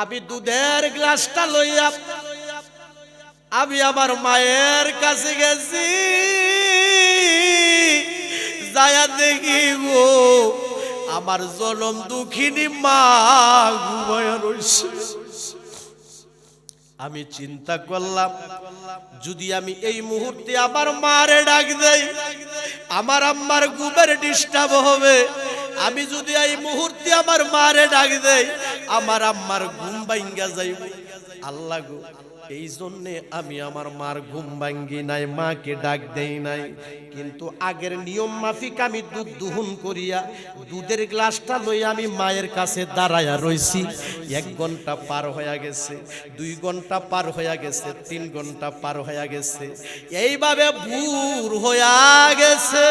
আমি দুধের গ্লাসটা লইয়া আমি আমার মায়ের কাছে গেছি। যায়া দেখি গো, আমার জনম দুঃখিনী মা ঘুমায়া রইছে। আমি চিন্তা করলাম, যদি আমি এই মুহূর্তে আমার মারে ডাক দেই, আমার আম্মার ঘুমের ডিস্টার্ব হবে। আমি যদি এই মুহূর্তে আমার মারে ডাক দেই আমার আম্মার ঘুম ভাঙ্গা যাইব। আল্লাহ গো, এই জন্যে আমি আমার মার ঘুম ভাঙ্গি নাই, মাকে ডাক দেই নাই। কিন্তু আগের নিয়ম মাফিক আমি দুধ দুহন করিয়া দুধের গ্লাসটা লই আমি মায়ের কাছে দাঁড়ায়া রইছি। এক ঘণ্টা পার হয়ে গেছে, দুই ঘণ্টা পার হয়ে গেছে, তিন ঘণ্টা পার হয়ে গেছে। এইভাবে ভুর হয়ে গেছে।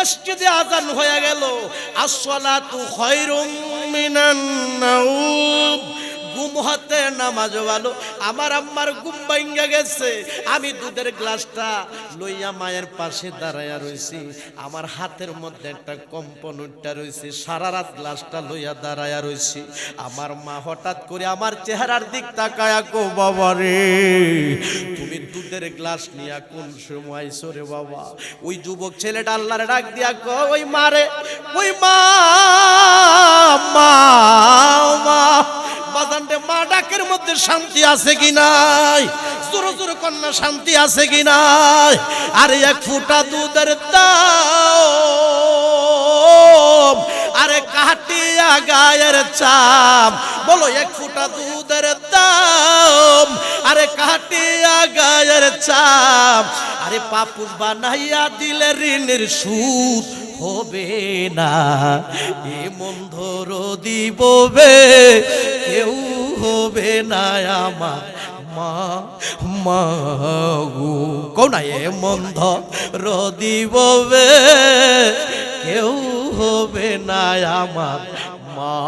মসজিদে আজান হয়ে গেল। খায়রুম মিনান নাউম ঘুম হতে নামাজ ভালো আমার আম্মার ঘুম ভাঙ্গা গেছে। আমি দুধের গ্লাসটা লইয়া মায়ের পাশে দাঁড়াইয়া রইছি। আমার হাতের মধ্যে একটা কম্পন উঠটা রয়েছে সারা রাত গ্লাসটা লইয়া দাঁড়াইয়া রইছি। আমার মা হঠাৎ করে আমার চেহারার দিক তাকায়া কো বাবা রে দুধের গ্লাস নিয়া কোন সময় সরে বাবা? ওই যুবক ছেলেটা আল্লাহরে ডাক দিয়া কো ওই মারে ওই মা মা মা, বাজানটে মা ডাকের মধ্যে শান্তি আছে কি নাই? জোর জোর কন্যা শান্তি আছে কি নাই? আরে এক ফুটা দুধের দাম কাটিয়া গায়ের চাম বলো, এক ফুটা দুধের দাম, আরে কাটিয়া গায়ের চাম আরে পাপুস বানাইয়া দিলে ঋণের সুদ হবে না। এ মন্ধর দিববে, কেউ হবে না আমার মা মা কোন এ মন্ধ রদিববে কেউ হবে না আমার মা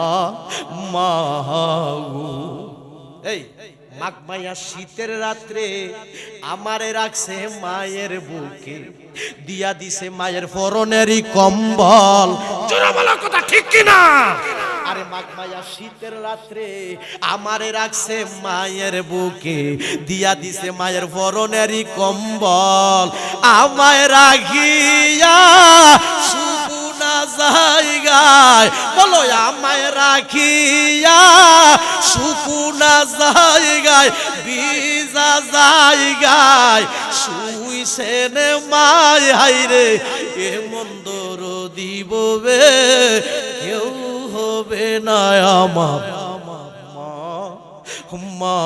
মা এই মাঘ মাইয়া শীতের রাত্রে আমারে রাখছে মায়ের বুকে দিয়া দিছে মায়ের ফরনেরই কম্বল। জোরাবলা কথা ঠিক কিনা? আরে মাঘ মাইয়া শীতের রাত্রে আমারে রাখছে মায়ের বুকে দিয়া দিছে মায়ের ফরনেরই কম্বল। আমায় রাখিয়া জায়গায় বলো, আমায় রাখিয়া সুকুনা জায়গায়, বিজা জায়গায় শুইছেন মায় হাইরে এ মন্দর দিববে, কেউ হবে না আমার মা।